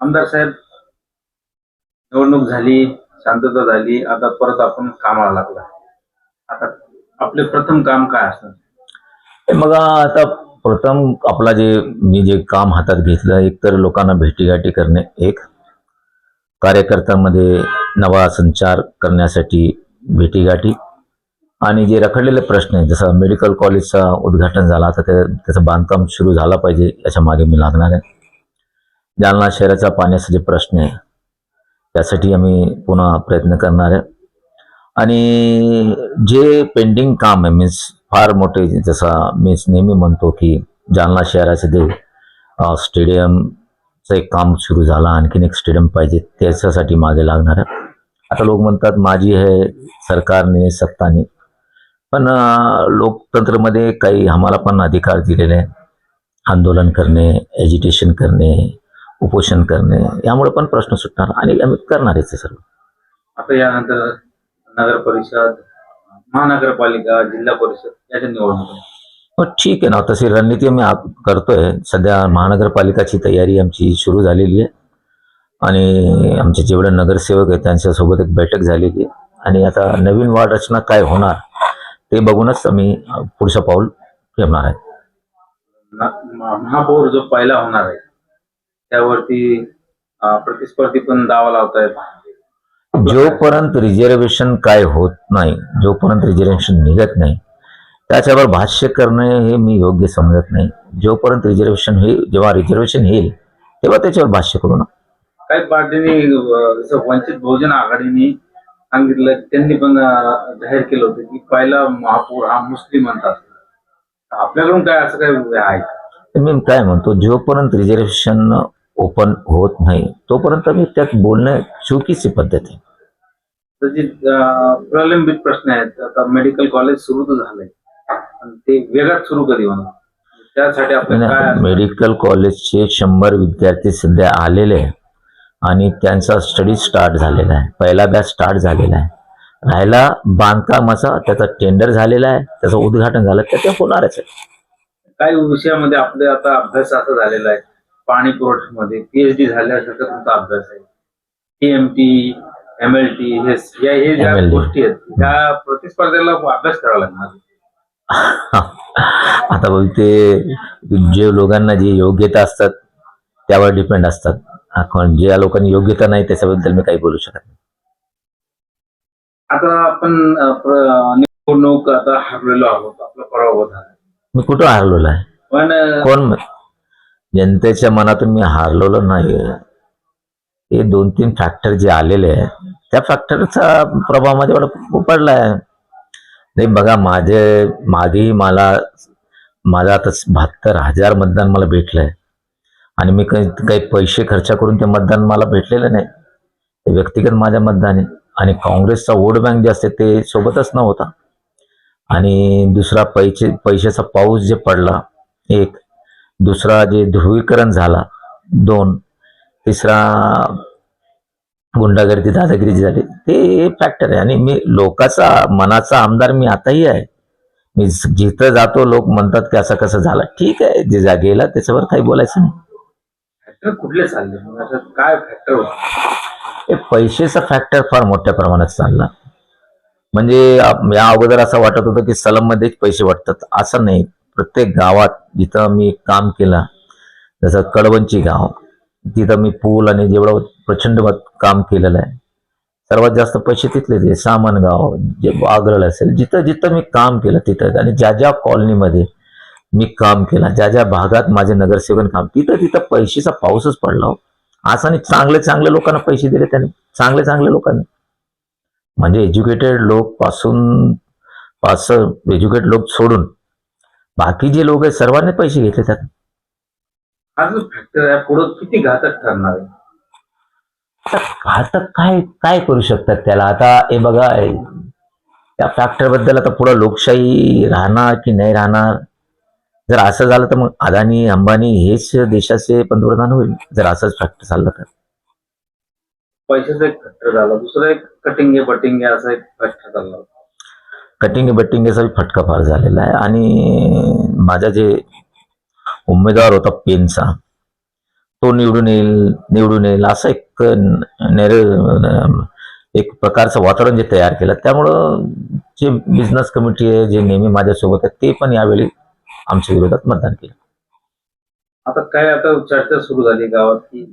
आमदार साहेब निवडणूक झाली शांतता झाली आता परत आपण कामाला लागला. आता आपले प्रथम काम काय असणार? मग आता प्रथम आपला जे मी जे काम हातात घेतलं एक तर लोकांना भेटीगाठी करणे एक. कार्यकर्त्यांमध्ये नवा संचार करण्यासाठी भेटीगाठी. आणि जे रखडलेले प्रश्न आहेत जसं मेडिकल कॉलेजचा उद्घाटन झाला आता ते त्याचं बांधकाम सुरू झाला पाहिजे याच्या मागे मी लागणार आहे. जालना शहराचा पाण्याचा जे प्रश्न आहे त्यासाठी आम्ही पुन्हा प्रयत्न करणार आहे. आणि जे पेंडिंग काम आहे मीन्स फार मोठे जसं मी नेहमी म्हणतो की जालना शहराचं जे स्टेडियमचं एक काम सुरू झालं आणखीन एक स्टेडियम पाहिजे त्याच्यासाठी मागे लागणार आहे. आता लोक म्हणतात माझी हे सरकारने सत्ताने पण लोकतंत्रमध्ये काही आम्हाला पण अधिकार दिलेले आहे आंदोलन करणे एज्युटेशन करणे उपोषण करणे यामुळे पण प्रश्न सुटणार आणि आम्ही करणारच आहे सर्व. आता यानंतर नगर परिषद महानगरपालिका जिल्हा परिषद याच्या निवडणूक. हो ठीक आहे ना. तशी रणनीती आम्ही आप- करतोय. सध्या महानगरपालिकाची तयारी आमची सुरू झालेली आहे. आणि आमचे जेवढे नगरसेवक आहेत त्यांच्यासोबत एक बैठक झालेली आहे. आणि आता नवीन वार्ड रचना काय होणार? ते बघूनच आम्ही अ, पुढचं पाऊल ठेवणार आहे. म- महापौर जो पहिला होणार आहे त्यावरती प्रतिस्पर्धी पण दावा लावतायत जोपर्यंत रिझर्वेशन काय होत नाही जोपर्यंत रिझर्वेशन निघत नाही त्याच्यावर भाष्य करणे हे मी योग्य समजत नाही. जोपर्यंत रिझर्वेशन होईल जेव्हा रिझर्वेशन येईल तेव्हा त्याच्यावर भाष्य करू ना. काही पार्टीने वंचित बहुजन आघाडीने सांगितलं त्यांनी पण जाहीर केलं होतं की पहिला महापौर हा मुस्लिम म्हणतात. आपल्याकडून काय असं काय आहे? मी काय म्हणतो जोपर्यंत रिझर्वेशन ओपन होत नाही तोपर्यंत मी त्यात बोलणं चुकीची पद्धत आहे. तर जे प्रलंबित प्रश्न आहेत आता मेडिकल कॉलेज सुरू तर झालंय ते वेगळाच सुरू कधी होणार? त्यासाठी आपण? मेडिकल कॉलेजचे शंभर विद्यार्थी सध्या आलेले आहे आणि त्यांचा स्टडी स्टार्ट झालेला आहे. पहिला बॅच स्टार्ट झालेला आहे. राहिला बांधकामाचा त्याचा टेंडर झालेला आहे त्याचं उद्घाटन झालं तर ते होणारच आहे. काही विषयामध्ये आपले आता अभ्यास असा झालेला आहे. पाणी पुरवठ्यामध्ये पीएचडी झाल्यासारखा तुमचा अभ्यास आहे. टीएमटी एम एल टी हे या- हे ज्या. गोष्टी आहेत त्या प्रतिस्पर्धेला अभ्यास करावा लागणार. आता बोल ते जे लोकांना जी योग्यता असतात त्यावर डिपेंड असतात. आपण ज्या लोकांनी योग्यता नाही त्याच्याबद्दल मी काही बोलू शकत नाही. आता आपण निवडणूक आता हरलेलो आहोत आपला पराभव झाला. मी कुठं हारलेलो आहे? पण कोण जनतेच्या मनातून मी हारलेलो नाही. हे दोन तीन फॅक्टर जे आलेले आहे त्या फॅक्टरचा प्रभाव माझ्यावर पडला आहे. नाही बघा माझे मागेही मला माझा आता बहात्तर हजार मतदान मला भेटलंय. आणि मी काही काही पैसे खर्च करून ते मतदान मला भेटलेलं नाही. ते व्यक्तिगत माझ्या मतदान आहे आणि काँग्रेसचा वोट बँक जे असते ते सोबतच नव्हता. आणि दुसरा पैसे पैशाचा पाऊस जे पडला एक. दुसरा जे ध्रुवीकरण झाला दोन. तिसरा गुंडागर्दी दादागिरी जी झाली ते फॅक्टर आहे. आणि मी लोकाचा मनाचा आमदार मी आताही आहे. मी जिथं जातो लोक म्हणतात की असं कसं झालं. ठीक आहे जे जा गेला त्याच्यावर काही बोलायचं नाही. फॅक्टर कुठले चालले? मग काय फॅक्टर हे पैशाचा फॅक्टर फार मोठ्या प्रमाणात चालला. म्हणजे या अगोदर असं वाटत होतं की सलममध्येच पैसे वाटतात. असं नाही. प्रत्येक गावात जिथं मी काम केलं जसं कडवंची गाव तिथं मी पूल आणि जेवढं प्रचंड मत काम केलेलं आहे सर्वात जास्त पैसे तिथलेच सामान गाव जे आग्रल असेल जिथं जिथं मी काम केलं तिथं. आणि ज्या ज्या कॉलनीमध्ये मी काम केलं. ज्या ज्या भागात माझे नगरसेवक काम तिथं तिथं पैशाचा पाऊसच पडला हो. असं आणि चांगले चांगले लोकांना पैसे दिले त्याने. चांगले चांगले लोकांनी. म्हणजे एज्युकेटेड लोक पासून पास एज्युकेटेड लोक सोडून बाकी जे लोक आहेत सर्वांनी पैसे घेतले त्यात. किती घातक ठरणार आता काय काय करू शकतात त्याला? आता हे बघा त्या फॅक्टरबद्दल आता पुढं लोकशाही राहणार की नाही राहणार? जर असं झालं तर मग अदानी अंबानी हेच देशाचे पंतप्रधान होईल. जर असंच फॅक्टर चाललं तर. पैशाचा एक फॅक्टर झाला. दुसरा एक कटिंगे बटिंगे असा एक फॅक्टर झाला. कटिंग बटिंगचा फटका फार झालेला आहे. आणि माझ्या जे उमेदवार होता पेनचा तो निवडून येईल निवडून येईल असं एक नेरे एक प्रकारचं वातावरण जे तयार केलं. त्यामुळं जे बिझनेस कमिटी आहे जे नेहमी माझ्यासोबत आहे ते पण यावेळी आमच्या विरोधात मतदान केलं. आता काय आता चर्चा सुरू झाली गावात की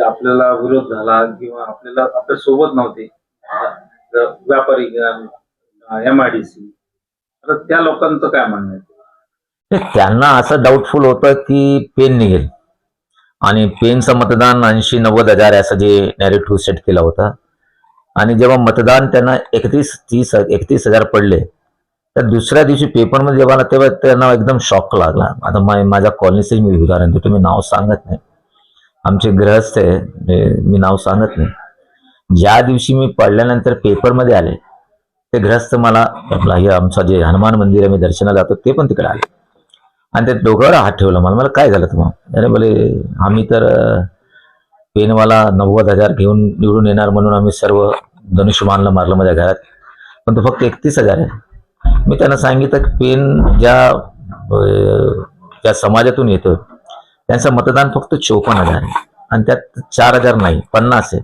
आपल्याला विरोध झाला किंवा आपल्याला आपल्यासोबत नव्हते व्यापारी एम आय डी सी आता त्या लोकांचं काय म्हणणं आहे? त्यांना असं डाऊटफुल होतं की पेन निघेल. आणि पेनचं मतदान ऐंशी नव्वद हजार असं जे नॅरेटिव्ह सेट केला होता. आणि जेव्हा मतदान त्यांना एकतीस तीस एकतीस हजार पडले तर दुसऱ्या दिवशी पेपरमध्ये जेव्हा आला तेव्हा त्यांना एकदम शॉक लागला. आता मा माझ्या कॉलनीचंही मी उदाहरण देतो मी नाव सांगत नाही. आमचे गृहस्थ आहे मी नाव सांगत नाही. ज्या दिवशी मी पडल्यानंतर पेपरमध्ये आले ते गृहस्थ मला आपला हे आमचं जे हनुमान मंदिर आहे मी दर्शनाला जातो ते पण तिकडे आले. आणि ते डोक्यावर हात ठेवला मला मला काय झालं तुम्हाला अरे बोले आम्ही तर पेनवाला नव्वद हजार घेऊन निवडून येणार म्हणून आम्ही सर्व धनुष्यमानला मारलं माझ्या घरात. पण तो फक्त एकतीस हजार आहे. मी त्यांना सांगितलं की पेन ज्या ज्या समाजातून येतो त्यांचं मतदान फक्त चोपन्न हजार आहे. आणि त्यात चार हजार नाही पन्नास आहे.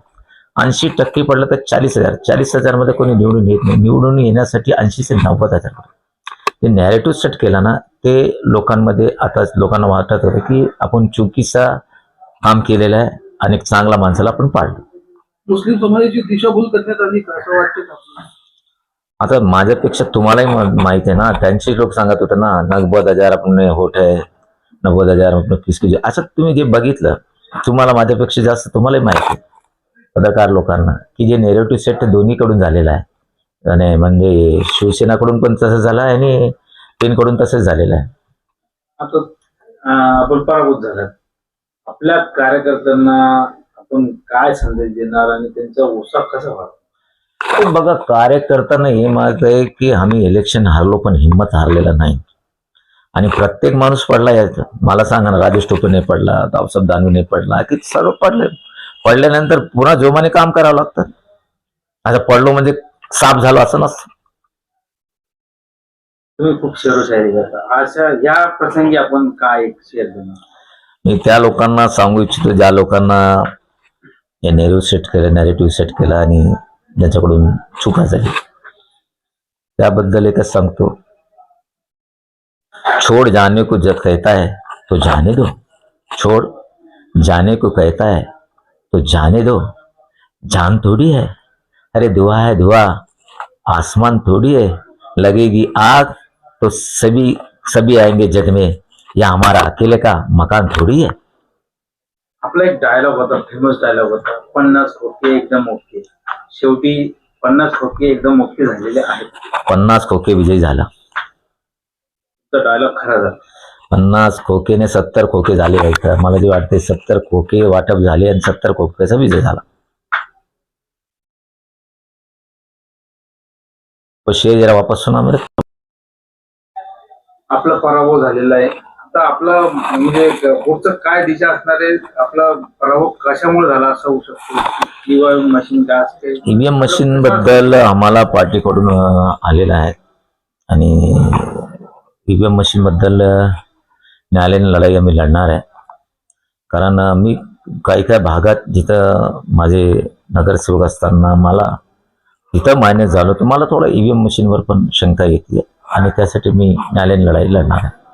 ऐंशी टक्के पडलं तर चाळीस हजार. चाळीस हजारमध्ये कोणी निवडून येत नाही. निवडून येण्यासाठी ऐंशी ते नव्वद हजार ते नॅरेटिव्ह सेट केला ना ते लोकांमध्ये आता लोकांना वाटत होतं की आपण चुकीचा काम केलेलं आहे आणि चांगला माणसाला आपण पाळलं. मुस्लिम समाजाची दिशाभूल करण्यात आली का असं वाटतं आता माझ्यापेक्षा तुम्हालाही माहिती आहे ना त्यांचे लोक सांगत होते ना नव्वद हजार आपण होठ आहे नव्वद हजार आपण किसकी असं तुम्ही जे बघितलं तुम्हाला माझ्यापेक्षा जास्त तुम्हालाही माहिती आहे. पत्रकार लोकांना की जे नेरेटिव्ह सेट दोन्हीकडून झालेला आहे. आणि म्हणजे शिवसेनाकडून पण तसं झालं आहे आणि पेनकडून तसंच झालेलं आहे. आता आपण पराभूत झालं आपल्या कार्यकर्त्यांना आपण काय संदेश देणार आणि त्यांचा उत्साह कसा व्हावा बघा कार्यकर्त्यांना हे माहीत आहे की आम्ही इलेक्शन हारलो पण हिंमत हारलेला नाही. आणि प्रत्येक माणूस पडला यायचं मला सांगा ना राजेश टोपे नाही पडला दावसाहेब दानवे नाही पडला की सर्व पडले. पडल्यानंतर पुन्हा जोमाने काम करावं लागतं. आता पडलो म्हणजे साफ झालो असं नसतं. तुम्ही खूप शेरोशायरी करता. अशा या प्रसंगी आपण काय शेअर मी त्या लोकांना सांगू इच्छितो ज्या लोकांना हे नेहरू सेट केलं नॅरेटिव्ह सेट केलं आणि ज्यांच्याकडून चुका झाली. त्याबद्दल एकच सांगतो. छोड़ जाने को जब कहता है तो जाने दो. छोड़ जाने को कहता है तो जाने दो. जान थोड़ी है. अरे धुआँ है धुआँ आसमान थोड़ी है. लगेगी आग तो सभी सभी आएँगे जग में. या हमारा अकेले का मकान थोड़ी है. आपला एक डायलॉग होता फ़ेमस डायलॉग होता. पन्नास खोके एकदम ओके शेवटी पन्नास खोके एकदम ओके झालेले आहेत. पन्नास खोके विजयी झाला. तर डायलॉग खरा झाला. पन्नास खोकेने सत्तर खोके झाले. आहेत मला जे वाटते सत्तर खोके वाटप झाले आणि सत्तर खोकेचा विजय झाला. शेर जरा वापस सुना मेरे आपला पराभव झालेला आहे. तर आपला म्हणजे पुढचं काय दिशा असणार आहे? आपला पराभव कशामुळे झाला असं होऊ शकतो? ईव्हीएम मशीन काय असते? ईव्हीएम मशीन बद्दल आम्हाला पार्टीकडून आलेलं आहे. आणि ईव्हीएम मशीन बद्दल न्यायालयीन लढाई आम्ही लढणार आहे. कारण मी काही काही भागात जिथं माझे नगरसेवक असताना मला तिथं मान्य झालं तर मला थोडं ईव्हीएम मशीनवर पण शंका येते. आणि त्यासाठी मी न्यायालयीन लढाई लढणार आहे.